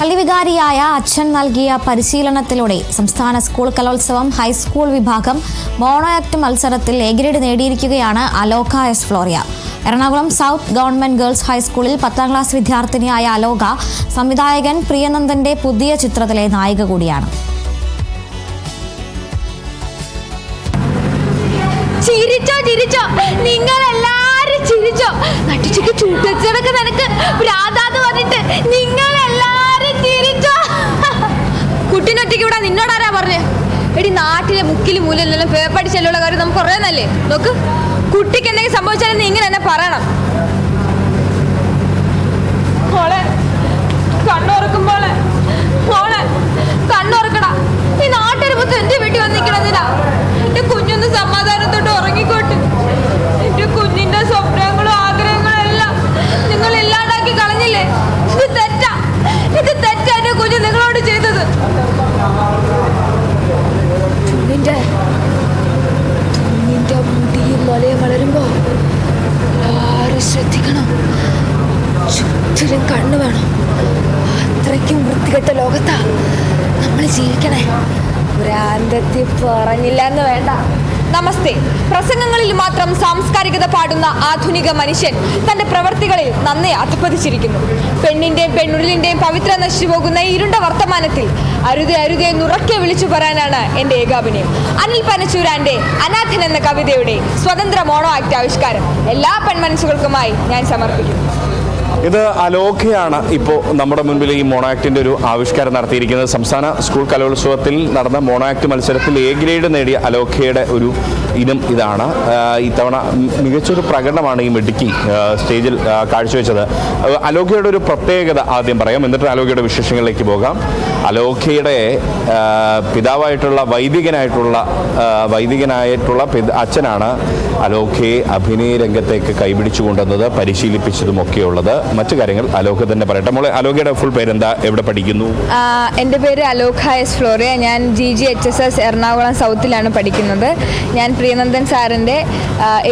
പള്ളിവികാരിയായ അച്ഛൻ നൽകിയ പരിശീലനത്തിലൂടെ സംസ്ഥാന സ്കൂൾ കലോത്സവം ഹൈസ്കൂൾ വിഭാഗം മോണോ ആക്ട് മത്സരത്തിൽ A grade നേടിയിരിക്കുകയാണ് Aloka S Floria. Ernakulam south government girls ഹൈസ്കൂളിൽ പത്താം ക്ലാസ് വിദ്യാർത്ഥിനിയായ അലോക സംവിധായകൻ പ്രിയനന്ദന്റെ പുതിയ ചിത്രത്തിലെ നായിക കൂടിയാണ്. ചിരിച്ചോ ചിരിച്ചോ. നിങ്ങൾ മുക്കിലും പേപ്പടി ചെല്ലുള്ള കാര്യം നമുക്ക് കുറയുന്നല്ലേ നോക്ക്. കുട്ടിക്ക് എന്തെങ്കിലും സംഭവിച്ചാലും നീ ഇങ്ങനെ തന്നെ പറയണം. മോളെ കണ്ണുറക്കുമ്പോളെ മോളെ കണ്ണുറക്കടാ. ഈ നാട്ടൊരു മൊത്തം എന്റെ വീട്ടിൽ വന്നിക്കണതിനാ എന്റെ കുഞ്ഞൊന്ന് സമാധാനത്തോട്ട് ഉറങ്ങിക്കോട്ട്. എന്റെ കുഞ്ഞിന്റെ സ്വപ്നങ്ങളും ആഗ്രഹങ്ങളും എല്ലാം നിങ്ങൾ ഇല്ലാണ്ടാക്കി കളഞ്ഞില്ലേ? ഇത് തെറ്റാ. ഇത് തെറ്റാ എന്റെ കുഞ്ഞ് നിങ്ങളോട് ചെയ്തത്. കുഞ്ഞിന്റെ ശ്രദ്ധിക്കണം. ചുറ്റിലും കണ്ണു വേണം. അത്രയ്ക്കും വൃത്തികെട്ട ലോകത്താ. നമ്മൾ ജീവിക്കണേ. ഭ്രാന്തത്തിൽ പറഞ്ഞില്ല എന്ന് വേണ്ട. നമസ്തേ. പ്രസംഗങ്ങളിൽ മാത്രം സാംസ്കാരികത പാടുന്ന ആധുനിക മനുഷ്യൻ തന്റെ പ്രവർത്തികളിൽ നന്നേ അധപ്പതിച്ചിരിക്കുന്നു. പെണ്ണിന്റെയും പെണ്ണുരുളിന്റെയും പവിത്ര നശിച്ചു പോകുന്ന ഈ ഇരുണ്ട വർത്തമാനത്തിൽ അരുതെ അരുതെ നുറക്കെ വിളിച്ചു പറയാനാണ് എന്റെ ഏകാഭിനയം. അനിൽ പനച്ചൂരാന്റെ അനാഥൻ എന്ന കവിതയുടെ സ്വതന്ത്ര മോണോ ആക്ട് ആവിഷ്കാരം എല്ലാ പെൺമനസ്സുകൾക്കുമായി ഞാൻ സമർപ്പിക്കുന്നു. ഇത് അലോഖയാണ് ഇപ്പോൾ നമ്മുടെ മുൻപിൽ ഈ മോണാക്ടിന്റെ ഒരു ആവിഷ്കാരം നടത്തിയിരിക്കുന്നത്. സംസ്ഥാന സ്കൂൾ കലോത്സവത്തിൽ നടന്ന മോണാക്ട് മത്സരത്തിൽ എ ഗ്രേഡ് നേടിയ അലോഖയുടെ ഒരു ഇനം ഇതാണ്. ഇത്തവണ മികച്ചൊരു പ്രകടനമാണ് ഈ മിടുക്കി സ്റ്റേജിൽ കാഴ്ചവെച്ചത്. അലോഖയുടെ ഒരു പ്രത്യേകത ആദ്യം പറയാം. എന്നിട്ട് അലോഖയുടെ വിശേഷങ്ങളിലേക്ക് പോകാം. അലോഖയുടെ പിതാവായിട്ടുള്ള വൈദികനായിട്ടുള്ള വൈദികനായിട്ടുള്ള അച്ഛനാണ് അലോഖയെ അഭിനയ രംഗത്തേക്ക് കൈപിടിച്ചു കൊണ്ടുവന്നത് പരിശീലിപ്പിച്ചതുമൊക്കെയുള്ളത്. മറ്റു കാര്യങ്ങൾ അലോക തന്നെ പറയട്ടെ. മോളെ അലോകയുടെ ഫുൾ പേര് എന്താ എവിടെ പഠിക്കുന്നു? എന്റെ പേര് അലോക എസ് ഫ്ലോറിയ. ഞാൻ G G H S S Ernakulam സൗത്തിലാണ് പഠിക്കുന്നത്. ഞാൻ പ്രിയനന്ദൻ സാറിന്റെ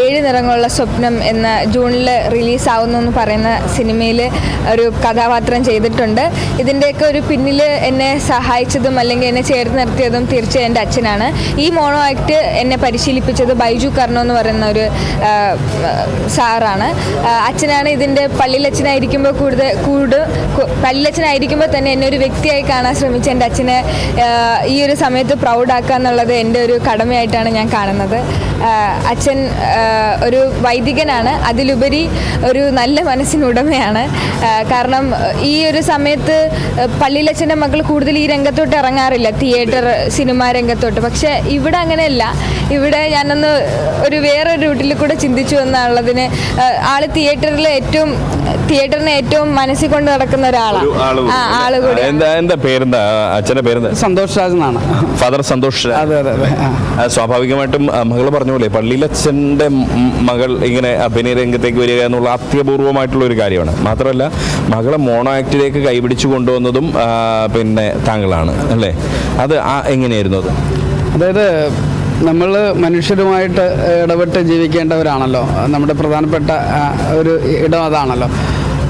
ഏഴ് നിറങ്ങളുള്ള സ്വപ്നം എന്ന ജൂണിൽ റിലീസാവുന്നു എന്ന് പറയുന്ന സിനിമയിൽ ഒരു കഥാപാത്രം ചെയ്തിട്ടുണ്ട്. ഇതിന്റെയൊക്കെ ഒരു പിന്നിൽ എന്നെ സഹായിച്ചതും അല്ലെങ്കിൽ എന്നെ ചേർത്ത് നിർത്തിയതും തീർച്ചയായും എന്റെ അച്ഛനാണ്. ഈ മോണോ ആക്ട് എന്നെ പരിശീലിപ്പിച്ചത് ബൈജു കർണോ എന്ന് പറയുന്ന ഒരു സാറാണ്. അച്ഛനാണ് ഇതിന്റെ പള്ളിയിലച്ഛനായിരിക്കുമ്പോൾ കൂടുതൽ കൂടുതൽ പല്ലച്ഛനായിരിക്കുമ്പോൾ തന്നെ എന്നെ ഒരു വ്യക്തിയായി കാണാൻ ശ്രമിച്ച എന്റെ അച്ഛനെ ഈ ഒരു സമയത്ത് പ്രൗഡാക്കുക എന്നുള്ളത് എന്റെ ഒരു കടമയായിട്ടാണ് ഞാൻ കാണുന്നത്. അച്ഛൻ ഒരു വൈദികനാണ്. അതിലുപരി ഒരു നല്ല മനസ്സിനുടമയാണ്. കാരണം ഈ ഒരു സമയത്ത് പള്ളിയിലച്ഛന്റെ മക്കൾ കൂടുതൽ ഈ രംഗത്തോട്ട് ഇറങ്ങാറില്ല. തിയേറ്റർ സിനിമ രംഗത്തോട്ട്. പക്ഷേ ഇവിടെ അങ്ങനെയല്ല. ഇവിടെ ഞാനൊന്ന് ഒരു വേറെ റൂട്ടിൽ കൂടെ ചിന്തിച്ചു എന്നുള്ളതിന് ആൾ തിയേറ്ററിൽ ഏറ്റവും തിയേറ്ററിനെ ഏറ്റവും മനസ്സിൽ കൊണ്ട് നടക്കുന്ന ഒരാളാണ് ആൾ കൂടി. എന്താ എന്താ പേരെന്താ? അച്ഛന്റെ പേരെന്താ? സന്തോഷ് രാജ് എന്നാണ്. ഫാദർ സന്തോഷ് അതെ അതെ സ്വാഭാവികമായിട്ടും മകൾ പറഞ്ഞ പോലെ പള്ളിയിലച്ഛന്റെ മകൾ ഇങ്ങനെ അഭിനയ രംഗത്തേക്ക് വരിക എന്നുള്ള അത്യപൂർവമായിട്ടുള്ള ഒരു കാര്യമാണ്. മാത്രമല്ല മകളെ മോണോ ആക്ടിലേക്ക് കൈപിടിച്ചു കൊണ്ടുവന്നതും പിന്നെ താങ്കളാണ്. അല്ലേ? അത് ആ എങ്ങനെയായിരുന്നു അത്? അതായത് നമ്മൾ മനുഷ്യരുമായിട്ട് ഇടപെട്ട് ജീവിക്കേണ്ടവരാണല്ലോ. നമ്മുടെ പ്രധാനപ്പെട്ട ഒരു ഇടം അതാണല്ലോ.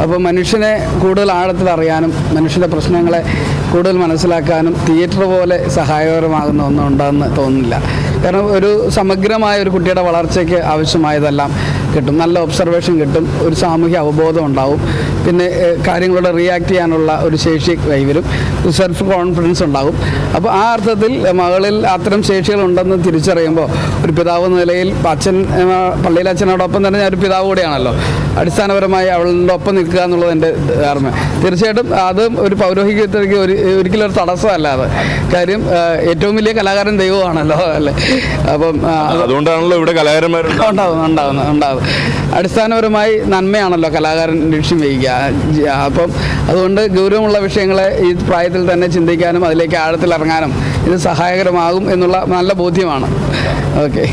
അപ്പോൾ മനുഷ്യനെ കൂടുതൽ ആഴത്തിൽ അറിയാനും മനുഷ്യന്റെ പ്രശ്നങ്ങളെ കൂടുതൽ മനസ്സിലാക്കാനും തിയേറ്റർ പോലെ സഹായകരമാകുന്ന ഒന്നും ഉണ്ടെന്ന് തോന്നുന്നില്ല. കാരണം ഒരു സമഗ്രമായ ഒരു കുട്ടിയുടെ വളർച്ചയ്ക്ക് ആവശ്യമായതെല്ലാം കിട്ടും. നല്ല ഒബ്സർവേഷൻ കിട്ടും. ഒരു സാമൂഹ്യ അവബോധം ഉണ്ടാവും. പിന്നെ കാര്യങ്ങളോട് റിയാക്ട് ചെയ്യാനുള്ള ഒരു ശേഷി കൈവരും. സെൽഫ് കോൺഫിഡൻസ് ഉണ്ടാകും അപ്പോൾ ആ അർത്ഥത്തിൽ മകളിൽ അത്തരം ശേഷികളുണ്ടെന്ന് തിരിച്ചറിയുമ്പോൾ ഒരു പിതാവ് എന്ന നിലയിൽ അച്ഛൻ പള്ളിയിലെ അച്ഛനോടൊപ്പം തന്നെ ഞാൻ ഒരു പിതാവ് കൂടിയാണല്ലോ. അടിസ്ഥാനപരമായി അവളുടെ ഒപ്പം നിൽക്കുക എന്നുള്ളത് എന്റെ ധാരണ. തീർച്ചയായിട്ടും അതും ഒരു പൗരോഹികത്തേക്ക് ഒരു ഒരിക്കലും ഒരു തടസ്സമല്ല അത്. കാര്യം ഏറ്റവും വലിയ കലാകാരൻ ദൈവമാണല്ലോ അല്ലേ? അപ്പം അതുകൊണ്ടാണല്ലോ ഇവിടെ കലാകാരന്മാർ ഉണ്ടാവും ഉണ്ടാവും ഉണ്ടാവും അടിസ്ഥാനപരമായി നന്മയാണല്ലോ കലാകാരൻ ലക്ഷ്യം വയ്ക്കുക അപ്പം അതുകൊണ്ട് ഗൗരവമുള്ള വിഷയങ്ങളെ ഈ പ്രായത്തിൽ തന്നെ ചിന്തിക്കാനും അതിലേക്ക് ആഴത്തിൽ ഇറങ്ങാനും ഇത് സഹായകരമാകും എന്നുള്ള നല്ല ബോധ്യമാണ്. ഓക്കെ.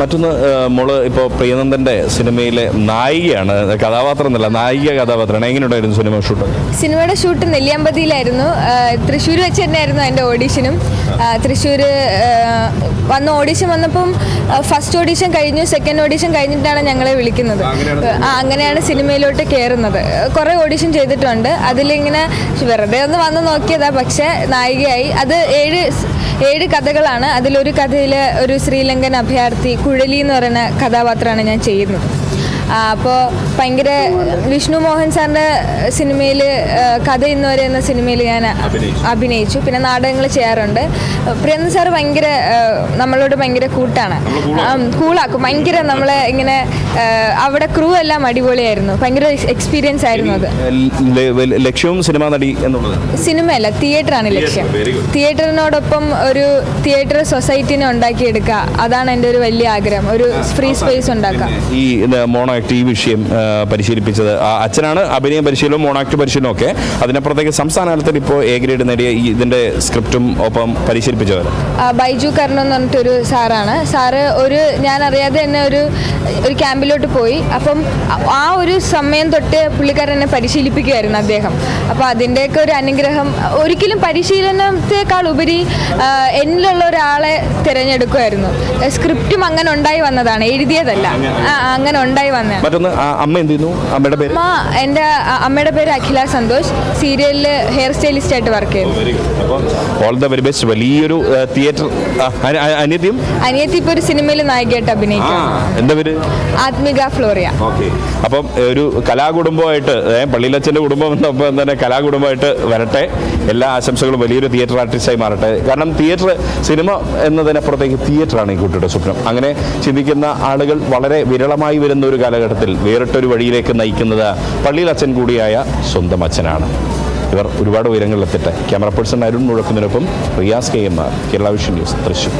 മറ്റൊന്ന് മോൾ ഇപ്പോൾ പ്രിയനന്ദന്റെ സിനിമയിലെ നായികയാണ് കഥാപാത്രം എന്നല്ല നായിക കഥാപാത്രമാണ്. എങ്ങനെയുണ്ടായിരുന്നു സിനിമ ഷൂട്ട്? സിനിമയുടെ ഷൂട്ട് നെല്ലിയാമ്പതിയിലായിരുന്നു. തൃശ്ശൂർ വെച്ച് തന്നെയായിരുന്നു എന്റെ ഓഡീഷനും. തൃശ്ശൂർ വന്ന ഓഡീഷൻ വന്നപ്പം ഫസ്റ്റ് ഓഡീഷൻ കഴിഞ്ഞു സെക്കൻഡ് ഓഡീഷൻ കഴിഞ്ഞിട്ടാണ് ഞങ്ങളെ വിളിക്കുന്നത്. ആ അങ്ങനെയാണ് സിനിമയിലോട്ട് കയറുന്നത് കുറേ ഓഡിഷൻ ചെയ്തിട്ടുണ്ട്. അതിലിങ്ങനെ വെറുതെ ഒന്ന് വന്ന് നോക്കിയതാ. പക്ഷേ നായികയായി. അത് ഏഴ് ഏഴ് കഥകളാണ്. അതിലൊരു കഥയിൽ ഒരു ശ്രീലങ്കൻ അഭയാർത്ഥി കുഴലി എന്ന് പറയുന്ന കഥാപാത്രമാണ് ഞാൻ ചെയ്യുന്നത്. അപ്പോൾ ഭയങ്കര വിഷ്ണു മോഹൻ സാറിന്റെ സിനിമയിൽ കഥ ഇന്ന് വരെ എന്ന സിനിമയിൽ ഞാൻ അഭിനയിച്ചു. പിന്നെ നാടകങ്ങൾ ചെയ്യാറുണ്ട്. പ്രിയന്ത സാർ ഭയങ്കര നമ്മളോട് ഭയങ്കര കൂട്ടാണ്. കൂളാക്കും. ഭയങ്കര നമ്മളെ ഇങ്ങനെ അവിടെ ക്രൂ എല്ലാം അടിപൊളിയായിരുന്നു. ഭയങ്കര എക്സ്പീരിയൻസ് ആയിരുന്നു അത്. ലക്ഷ്യവും സിനിമ നടി എന്നുള്ളത്? സിനിമയല്ല തിയേറ്ററാണ് ലക്ഷ്യം. തിയേറ്ററിനോടൊപ്പം ഒരു തിയേറ്റർ സൊസൈറ്റിനെ ഉണ്ടാക്കിയെടുക്കുക. അതാണ് എന്റെ ഒരു വലിയ ആഗ്രഹം. ഒരു ഫ്രീ സ്പേസ് ഉണ്ടാക്കുക ഈ മോണോ ആക്ട് ഈ വിഷയം പരിശീലിപ്പിച്ചത്. അച്ഛനാണ് അഭിനയം പരിശീലനവും മോണാക്ട് പരിശീലനവും ഒക്കെ. അതിനപ്പുറത്തേക്ക് സംസ്ഥാന തലത്തിൽ ഇപ്പോൾ എ ഗ്രേഡ് നേടിയ ഇതിന്റെ സ്ക്രിപ്റ്റും ഒപ്പം പരിശീലിപ്പിച്ചവർ. ബൈജു കർണം എന്ന് പറഞ്ഞിട്ടൊരു സാറാണ്. സാറ് ഒരു ഞാൻ അറിയാതെ തന്നെ ഒരു ഒരു ക്യാമ്പിലോട്ട് പോയി. അപ്പം ആ- ഒരു സമയം തൊട്ട് പുള്ളിക്കാരൻ എന്നെ പരിശീലിപ്പിക്കുമായിരുന്നു അദ്ദേഹം. അപ്പോൾ അതിന്റെയൊക്കെ ഒരു അനുഗ്രഹം ഒരിക്കലും പരിശീലനത്തെക്കാൾ ഉപരി എന്നിലുള്ള ഒരാളെ തിരഞ്ഞെടുക്കുമായിരുന്നു സ്ക്രിപ്റ്റും അങ്ങനെ ഉണ്ടായി വന്നതാണ് എഴുതിയതല്ല. അങ്ങനെ ഉണ്ടായി വന്നതാണ് മറ്റൊന്ന് അമ്മ എന്ത് ചെയ്യുന്നു? അമ്മയുടെ പേര്? അമ്മ എന്റെ അമ്മയുടെ പേര് അഖില സന്തോഷ്. സീരിയലിൽ ഹെയർ സ്റ്റൈലിസ്റ്റ് ആയിട്ട് വർക്ക് ചെയ്യുന്നു. അപ്പോൾ ഓൾ ദ വെരി ബെസ്റ്റ് വലിയൊരു തിയേറ്റർ അനിയത്തിയും? അനിയത്തി ഇപ്പോൾ ഒരു സിനിമയിൽ നായികയായിട്ട് അഭിനയിക്കും എന്താ പേര്? ആത്മിക ഫ്ലോറിയ. അപ്പം ഒരു കലാകുടുംബമായിട്ട് പള്ളിയിലച്ഛന്റെ കുടുംബം എന്നൊപ്പം തന്നെ കലാകുടുംബമായിട്ട് വരട്ടെ. എല്ലാ ആശംസകളും വലിയൊരു തിയേറ്റർ ആർട്ടിസ്റ്റായി മാറട്ടെ. കാരണം തിയേറ്റർ സിനിമ എന്നതിനപ്പുറത്തേക്ക് തിയേറ്ററാണ് ഈ കുട്ടിയുടെ സ്വപ്നം. അങ്ങനെ ചിന്തിക്കുന്ന ആളുകൾ വളരെ വിരളമായി വരുന്ന ഒരു കാലഘട്ടത്തിൽ വേറിട്ടൊരു വഴിയിലേക്ക് നയിക്കുന്നത് പള്ളിയിൽ അച്ഛൻ കൂടിയായ സ്വന്തം അച്ഛനാണ്. ഇവർ ഒരുപാട് ഉയരങ്ങളിലെത്തട്ടെ. Camera person Arun മുഴക്കുന്നതിനൊപ്പം Riyas K M R Kerala vision news Thrissur.